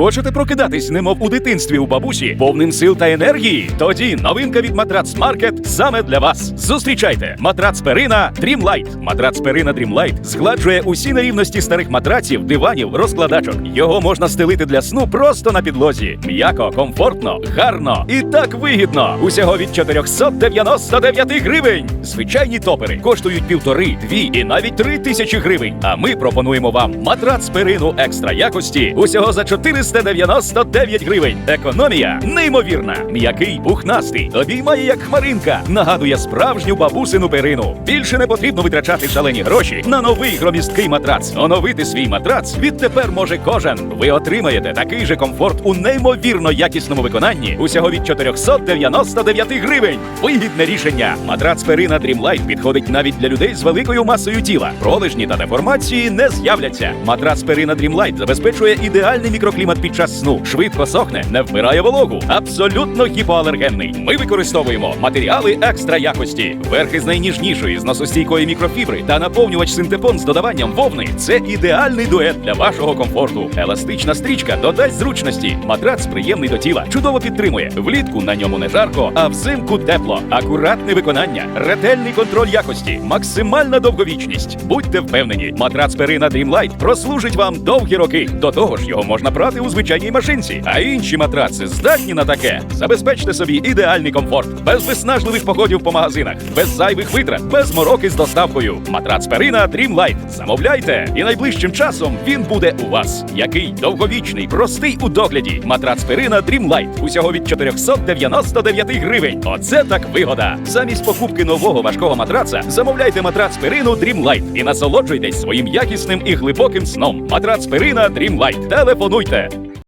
Хочете прокидатись, немов у дитинстві у бабусі, повним сил та енергії? Тоді новинка від Матрац Маркет саме для вас. Зустрічайте матрац Перина Dreamlight. Матрац Перина Dreamlight згладжує усі нерівності старих матраців, диванів, розкладачок. Його можна стелити для сну просто на підлозі. М'яко, комфортно, гарно і так вигідно. Усього від 499 гривень. Звичайні топери коштують півтори, дві і навіть три тисячі гривень. А ми пропонуємо вам матрац перину екстра якості усього за 499 гривень. Економія неймовірна. М'який, пухнастий, обіймає як хмаринка. Нагадує справжню бабусину перину. Більше не потрібно витрачати шалені гроші на новий громісткий матрац. Оновити свій матрац відтепер може кожен. Ви отримаєте такий же комфорт у неймовірно якісному виконанні усього від 499 гривень. Вигідне рішення. Матрац перина Dreamlight підходить навіть для людей з великою масою тіла. Пролежні та деформації не з'являться. Матрац перина Dreamlight забезпечує ідеальний мікроклімат під час сну, швидко сохне, не вбирає вологу, абсолютно гіпоалергенний. Ми використовуємо матеріали екстра якості, верхи з найніжнішої зносостійкої мікрофібри та наповнювач синтепон з додаванням вовни. Це ідеальний дует для вашого комфорту. Еластична стрічка додасть зручності. Матрац приємний до тіла, чудово підтримує. Влітку на ньому не жарко, а взимку тепло. Акуратне виконання, ретельний контроль якості, максимальна довговічність. Будьте впевнені, матрац Перина Dreamlight прослужить вам довгі роки. До того ж, його можна прати у звичайній машинці, а інші матраци здатні на таке. Забезпечте собі ідеальний комфорт, без виснажливих походів по магазинах, без зайвих витрат, без мороки з доставкою. Матрац Перина Dreamlight. Замовляйте, і найближчим часом він буде у вас. Який довговічний, простий у догляді. Матрац Перина Dreamlight. Усього від 499 гривень. Оце так вигода. Замість покупки нового важкого матраца замовляйте матрац Перину Dreamlight і насолоджуйтесь своїм якісним і глибоким сном. Матрац Перина Dreamlight. Телефонуйте